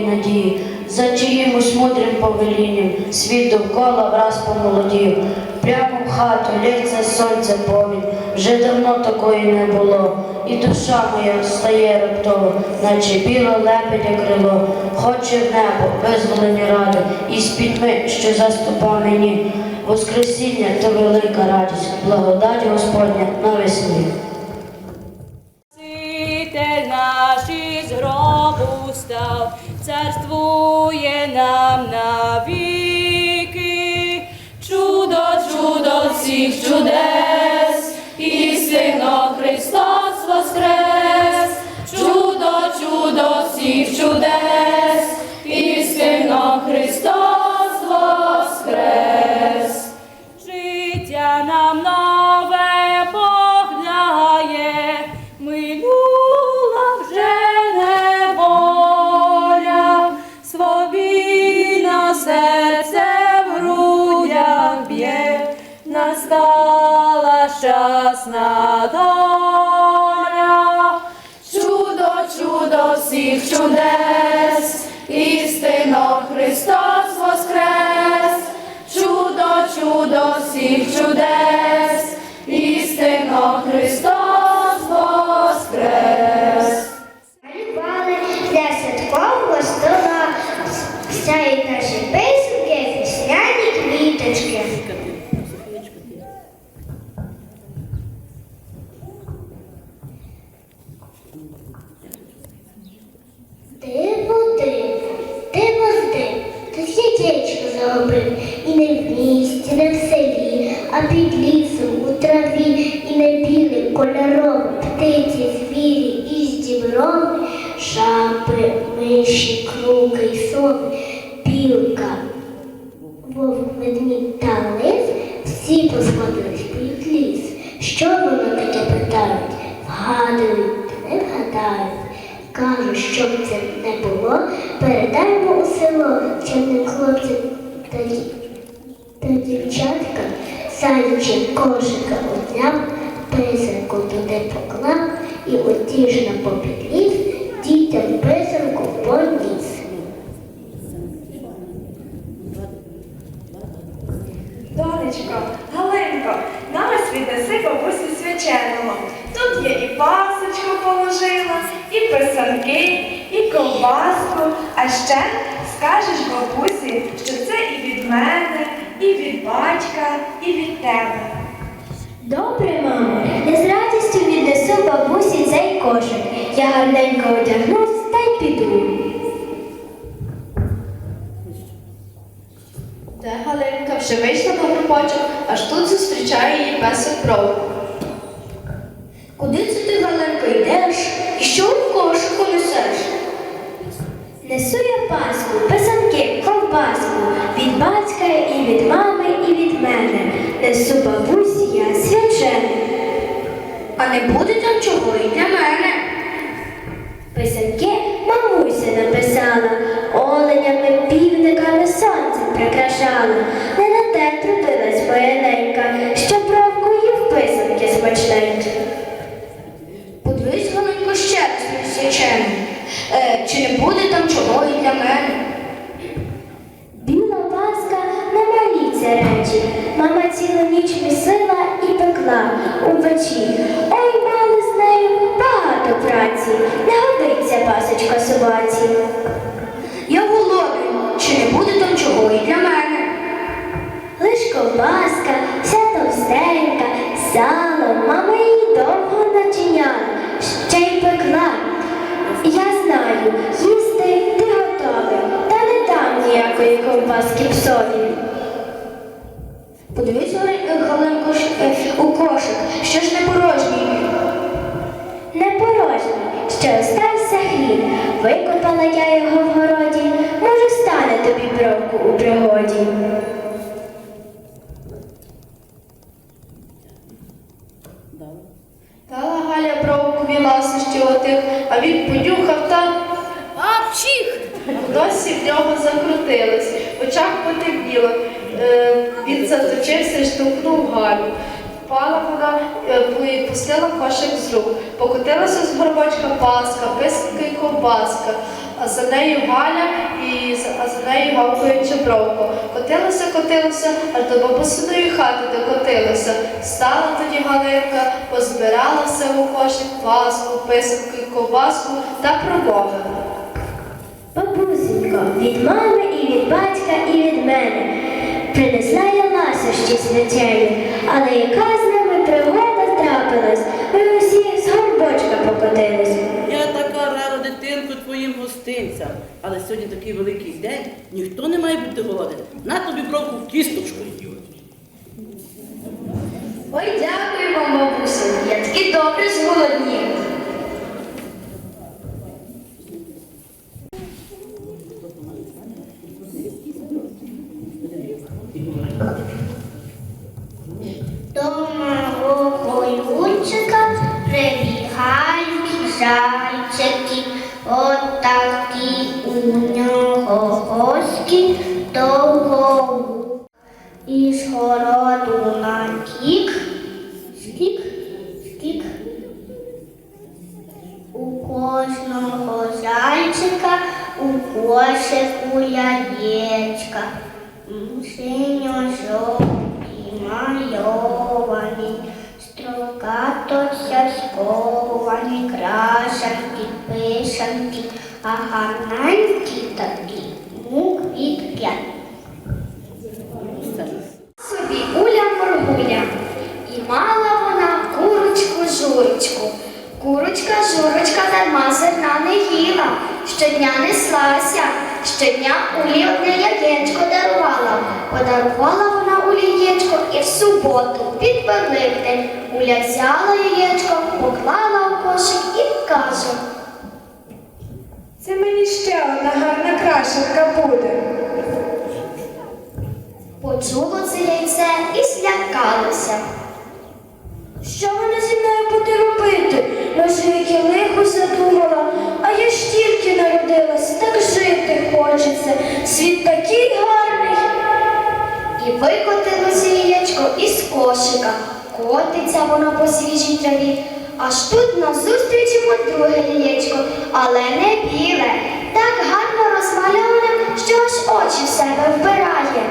надії, за чиїмось мудрим повелінням. Світ довкола враз помолодів. Прямо в хату лється сонце повінь, вже давно такої не було. І душа моя стає раптово, наче біле лепедя крило, хоче в небо, визволення ради, і з пітьми, що заступа мені. Воскресіння то велика радість, благодать Господня на царствує нам навіки. Чудо, чудо всіх чудес, істинно Христос воскрес. Чудо, чудо всіх чудес, істинно Христос воскрес. Чудо, чудо всіх чудес, світечко і не в місті, не в селі, а під лісом у траві, і не білий кольоровий, птиці, звірі і здіброви, шапи, миші, круки й сови, білка, вовк, ведмідь та лис, всі посходились під ліс. Що воно таке питають? Вгадують, та не вгадають. Кажуть, щоб це не було, передаємо у село чорним хлопцям та, ді- та дівчаткам, саючи кошика одняв, писанку туди поклав і утішно попід ліс дітям писанку поніс. Донечко, Галинко, нас віднеси бабусі свяченого. Тут є і пасочку положила, і писанки, ковбаску. А ще скажеш бабусі, що це і від мене, і від батька, і від тебе. Добре, мамо, я з радістю віднесу бабусі цей кошик. Я гарненько одягнусь та й піду. Де Галинка вже вийшла на горбочок, аж тут зустрічає її песик кров. Куди це ти, Галенко, йдеш? І що в кошику несеш? Несу я паску, писанки, ковбаску, від батька і від мами, і від мене. Несу бабусі я свячене. А не буде там чого і для мене. Писанки мамуся написала, оленями, півниками сонцем прикрашала. Не на те трудилась моя ненька, що бровку їв писанки смачненькі. Подивись, Галинко, ще раз мій свячений. Е, чи не буде там чого і для мене? Біла паска не малі це речі. Мама цілу ніч місила і пекла у печі. Ой, мали з нею багато праці. Не годиться собаці. Я голодний, чи не буде там чого і для мене? Лиш ковбаска, вся товстенька, сало, мама її довго начиняла, ще й пекла. Я знаю, їсти ти готовий, та не дам ніякої ковбаски псові. Подивись, Гали- Галинко, ж, е, у кошик, що ж не порожній. Не порожній, що остався. Викопала я його в городі, може, стане тобі бровку у пригоді. Дала Галя бровкові ласощі отих, а він понюхав та Апчих! досі в нього закрутились. В очах потемніло. Е, він заточився і штовхнув Галю. Впала вона е, кошик з рук. Покотилася з горбочка паска, писанка і ковбаска, а за нею Галя і а за нею гавкаючи бровко. Котилася, котилася, аж до бабусиної хати докотилася. Стала тоді Галинка, позбирала все у кошик паску, писанку і ковбаску та промовила. Бабусенько, від мами і від батька, і від мене. Принесла я ласощі свячені, але яка з ними пригода трапилась, ми усі з горбочка покотились. Я така рада дитинку твоїм гостинцям. Але сьогодні такий великий день, ніхто не має бути голоден. На тобі бровку в кісточку. Ой, дякуємо, вам, бабусю, я таки добре зголоднів. Госки довго. Із городу на кік, скік, скік. У кожного зайчика у кошику яєчка. Синьо-жовті мальовані, строкато сясковані, крашанки, пишанки, а гарненькі такі від. Собі Уля Моргуля. І мала вона курочку журочку. Курочка журочка дарма зерна не їла, щодня неслася, щодня Улі одне яєчко дарувала. Подарувала вона Улі яєчко і в суботу під Великдень Уля взяла яєчко, поклала у кошик і каже. Це мені ще одна гарна крашенка буде. Почуло це яйце і злякалося. Що вона зі мною буде робити? Може, яке лихо задумала, а я ж тільки народилась, так жити хочеться. Світ такий гарний. І викотилося яєчко із кошика. Котиться воно по свіжій траві. Аж тут назустріч йому друге яєчко, але не біле, так гарно розмальоване, що аж очі в себе вбирає.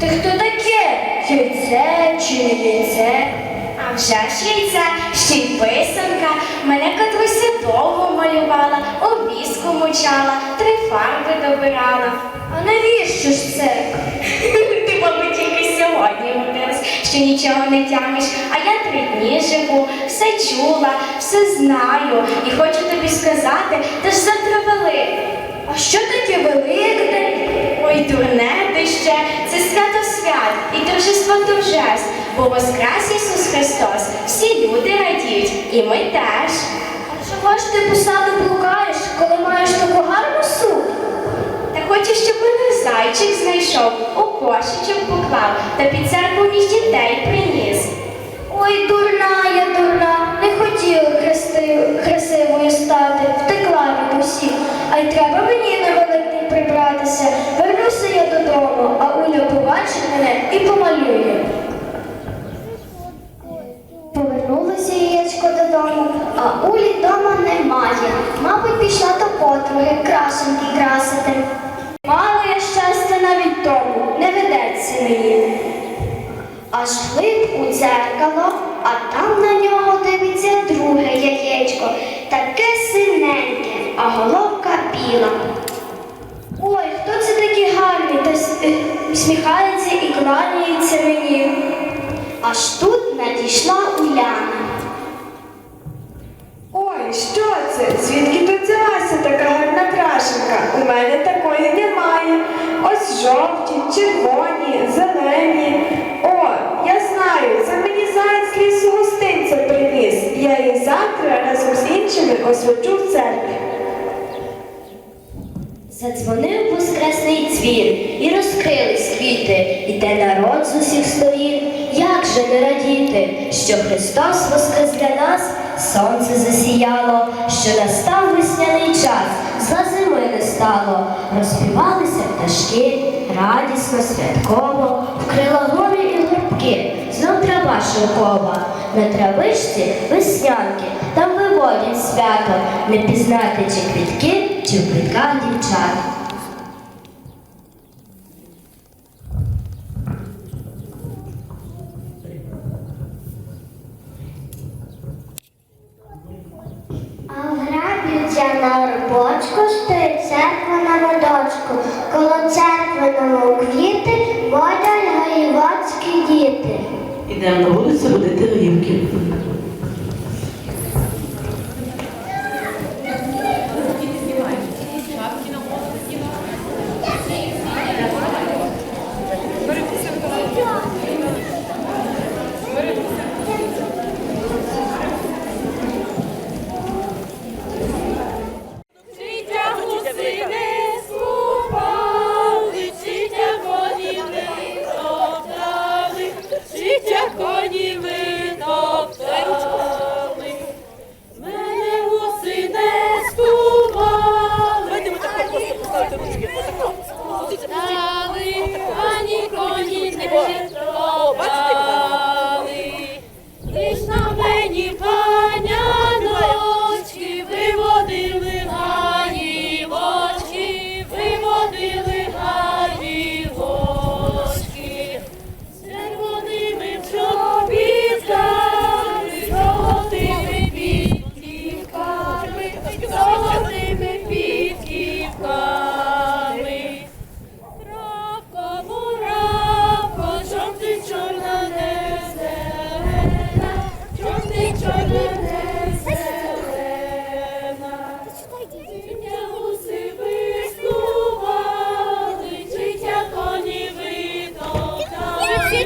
Ти хто таке? Яйце чи не яйце? А вже ж яйце, ще й писанка. Мене Катруся довго малювала, обіску мучала, три фарби добирала. А навіщо ж це? Ти, мабуть, тільки сьогодні вмилась, що нічого не тямиш, а я три дні живу, все чула, все знаю і хочу тобі сказати, та ж завтра велик. А що таке Великдень? Ой, дурне ти ще, це свято свят і торжество торжеств, бо воскрес Ісус Христос, всі люди радіють, і ми теж. А чого ж ти по саду блукаєш, коли маєш таку гарну хочу, щоб мене зайчик знайшов, у кошечок поклав та під церкву між дітей приніс. Ой, дурна я дурна, не хотіла красти- красивою стати, втекла від усіх. А й треба мені на Великдень прибратися. Вернуся я додому, а Уля побачить мене і помалює. Повернулося яєчко додому, а Улі вдома немає. Мабуть, пішла до подруги крашенки красити. Що це? Звідки тут взялася така гарна крашенка? У мене такої немає. Ось жовті, червоні, зелені. О, я знаю, це мені заяць лісу гостинця приніс. Я її завтра разом з іншими освячу в церкві. Задзвонив воскресний дзвін, і розкрились квіти, іде народ з усіх сторін. Як же не радіти, що Христос воскрес для нас, сонце засіяло, що настав весняний час, зла зими не стало, розпівалися пташки, радісно, святково, вкрила гори і горбки, знов трава шовкова, на травичці веснянки, там виводять свято, не пізнати, чи квітки, чи в квітках дівчат. церква на водочку, коло церкви на квіти водять гаївацькі діти. Ідемо на вулицю водити горівки.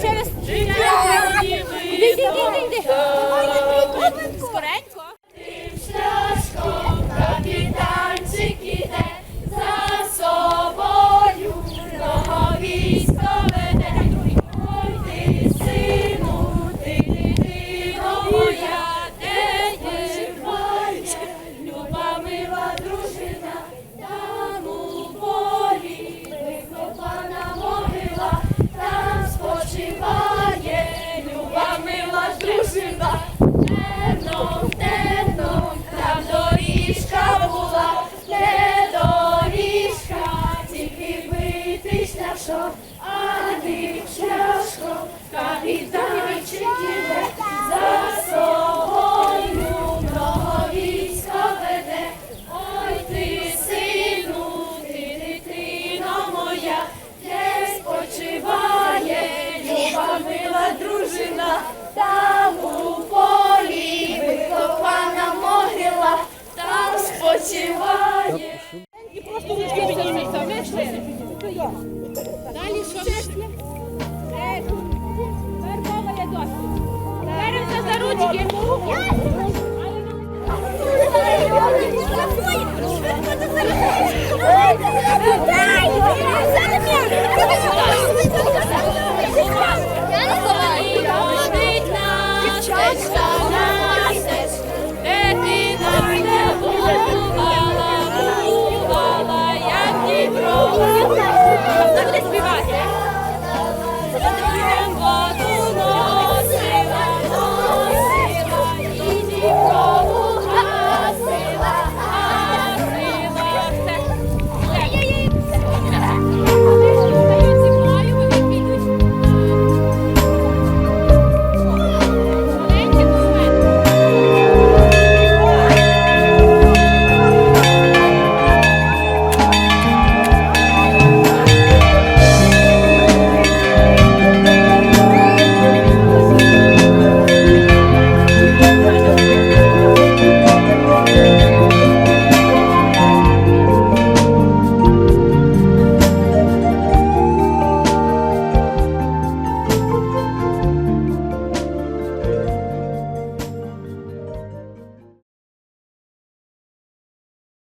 через. Скоренько. Ela foi! Ela foi! Ela foi! Ela foi! Ela foi! Ela foi! Ela foi! Ela foi! Ela foi!